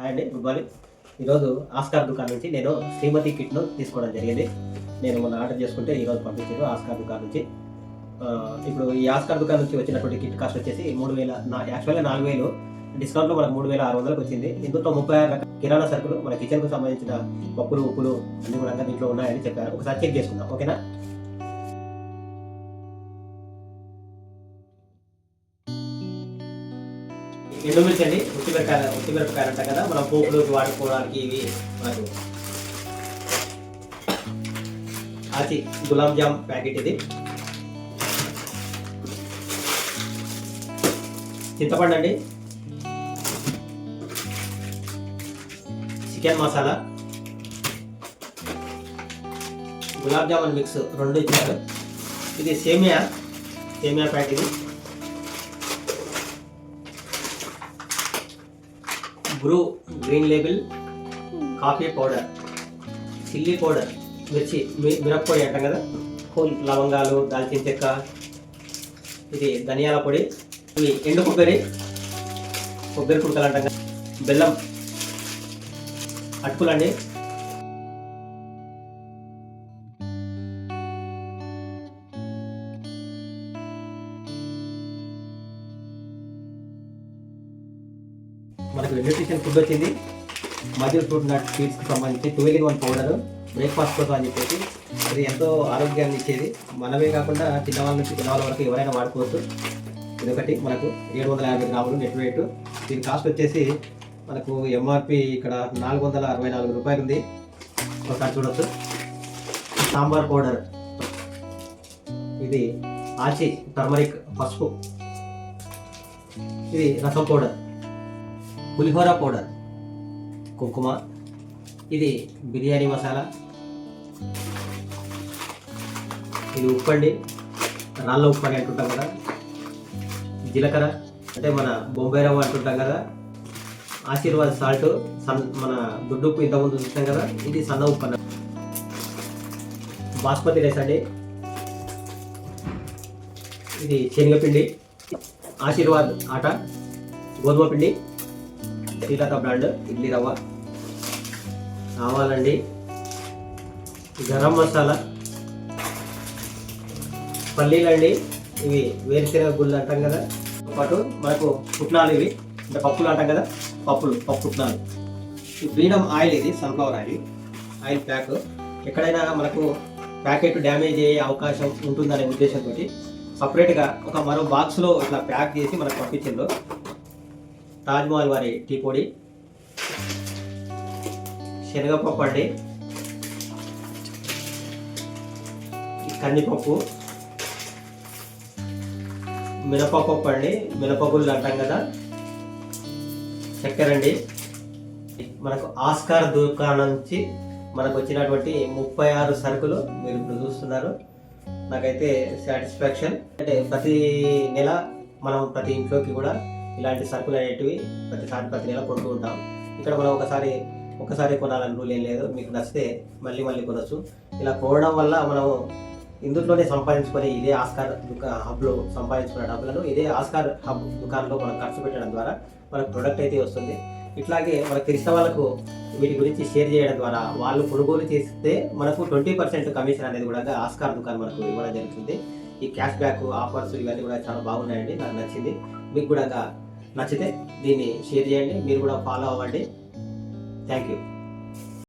Hi అండి good morning. ఈరోజు Oscar దుకాణం నుంచి నేను శ్రీమతి కిట్ను తీసుకోవడం జరిగింది. నేను మొన్న ఆర్డర్ చేసుకుంటే ఈరోజు పంపించారు ఆస్కార్ దుకాణం నుంచి. ఇప్పుడు ఈ ఆస్కార్ దుకాణం నుంచి వచ్చినటువంటి కిట్ కాస్ట్ వచ్చేసి మూడు వేల నా యాక్చువల్గా నాలుగు వేలు. డిస్కౌంట్లో మనకు మూడు వేల ఆరు వందలకు వచ్చింది. ఇందులో ముప్పై ఆరు రకాల కిరాణా సరుకులు మన కిచెన్కు సంబంధించిన పప్పులు ఉప్పులు అన్ని కూడా దీంట్లో ఉన్నాయని చెప్పారు. ఒకసారి చెక్ చేసుకుందాం. ఓకేనా? ఎండుమిర్చి అండి ఉత్తిమిరపకాయ ఉత్తిమిరపకాయలు అంటాం కదా మనం పోపులోకి వాడుకోవడానికి ఇవి మనకు. ఆచి గులాబ్ జామ్ ప్యాకెట్ ఇది. చింతపండు అండి చికెన్ మసాలా. గులాబ్ జామున్ మిక్స్ రెండు ఇచ్చారు. ఇది సేమియా సేమియా packet Bru green label coffee powder chilli powder మిర్చి మిరప్పొడి అంటాం కదా? హోల్ లవంగాలు దాల్చిన చెక్క ఇది ధనియాల పొడి ఇవి ఎండు కొబ్బరి కొబ్బరి కుడకలు అంటాం కదా? బెల్లం అటుకులండి మనకు న్యూట్రిషన్ ఫుడ్ వచ్చింది. మజిల్ ఫ్రూట్ నట్ సీడ్స్కి సంబంధించి twelve in one powder breakfast కోసం అని చెప్పేసి అది ఎంతో ఆరోగ్యాన్ని ఇచ్చేది. మనమే కాకుండా చిన్నవాళ్ళ నుంచి చిన్నవాళ్ళ వరకు ఎవరైనా వాడుకోవచ్చు. ఎందుకంటే మనకు ఏడు వందల యాభై గ్రాములు నెట్ వెయిట్ దీని కాస్ట్ వచ్చేసి మనకు ఎంఆర్పి ఇక్కడ నాలుగు వందల అరవై నాలుగు రూపాయలు ఉంది. ఒకసారి చూడొచ్చు. సాంబార్ పౌడర్ ఇది ఆచి టర్మరిక్ పసుపు. ఇది రసం పౌడర్ పులిహోర పౌడర్ కుంకుమ ఇది బిర్యానీ మసాలా ఇది ఉప్పండి రాళ్ళ ఉప్పు అని అంటుంటాం కదా జీలకర్ర అంటే మన బొంబాయి రవ్వ అంటుంటాం కదా ఆశీర్వాద్ సాల్ట్ సన్ మన దుడ్డు ఉప్పు ఇంతకుముందు చూసాం కదా ఇది సన్న ఉప్పు అన్న బాస్మతి రైస్ అండి. ఇది శనగపిండి ఆశీర్వాద్ ఆట గోధుమ పిండి శ్రీలత బ్రాండ్ ఇడ్లీ రవ్వ. ఆవాలండి గరం మసాలా. పల్లీలండి ఇవి వేరుశెనగ గుళ్ళు అంటాం కదా. పాటు మనకు పుట్నాలు ఇవి అంటే పప్పులు అంటాం కదా. పప్పులు పప్పు పుట్నాలు. ఈ ఫ్రీడమ్ ఆయిల్ ఇది సన్ఫ్లవర్ ఆయిల్. Oil pack. ఎక్కడైనా మనకు ప్యాకెట్ డ్యామేజ్ అయ్యే అవకాశం ఉంటుందనే ఉద్దేశంతో సపరేట్గా ఒక మరో బాక్స్లో ఇట్లా ప్యాక్ చేసి మనకు పంపించిండ్రు. తాజ్మహల్ వారి టీ పొడి శనగపప్పు అండి కందిపప్పు మినపపప్పు అండి మినపగుళ్ళు అంటాం కదా చక్కెర అండి. మనకు ఆస్కార్ దుకాణం నుంచి మనకు వచ్చినటువంటి ముప్పై ఆరు సరుకులు మీరు ఇప్పుడు చూస్తున్నారు. నాకైతే సాటిస్ఫాక్షన్. అంటే ప్రతి నెల మనం ప్రతి ఇంట్లోకి కూడా ఇలాంటి సరుకులు అనేటివి ప్రతిసారి ప్రతి నెల కొంటూ ఉంటాం. ఇక్కడ మనం ఒకసారి ఒకసారి కొనాలని రూల్ ఏం లేదు. మీకు నచ్చితే మళ్ళీ మళ్ళీ కొనొచ్చు. ఇలా కొనడం వల్ల మనము ఇందులోనే సంపాదించుకొని ఇదే ఆస్కార్ దుకా హబ్లో సంపాదించుకున్న డబ్బులను ఇదే ఆస్కార్ హబ్ దుకాణంలో మనం ఖర్చు పెట్టడం ద్వారా మనకు ప్రొడక్ట్ అయితే వస్తుంది. ఇట్లాగే మనకు తెలిసిన వాళ్ళకు వీటి గురించి షేర్ చేయడం ద్వారా వాళ్ళు కొనుగోలు చేస్తే మనకు ట్వంటీ పర్సెంట్ కమిషన్ అనేది కూడా ఆస్కార్ దుకాణం మనకు ఇవ్వడం జరుగుతుంది. ఈ క్యాష్ బ్యాక్ ఆఫర్స్ ఇవన్నీ కూడా చాలా బాగున్నాయండి. నాకు నచ్చింది. మీకు కూడా నచ్చితే దీన్ని షేర్ చేయండి. మీరు కూడా ఫాలో అవ్వండి. Thank you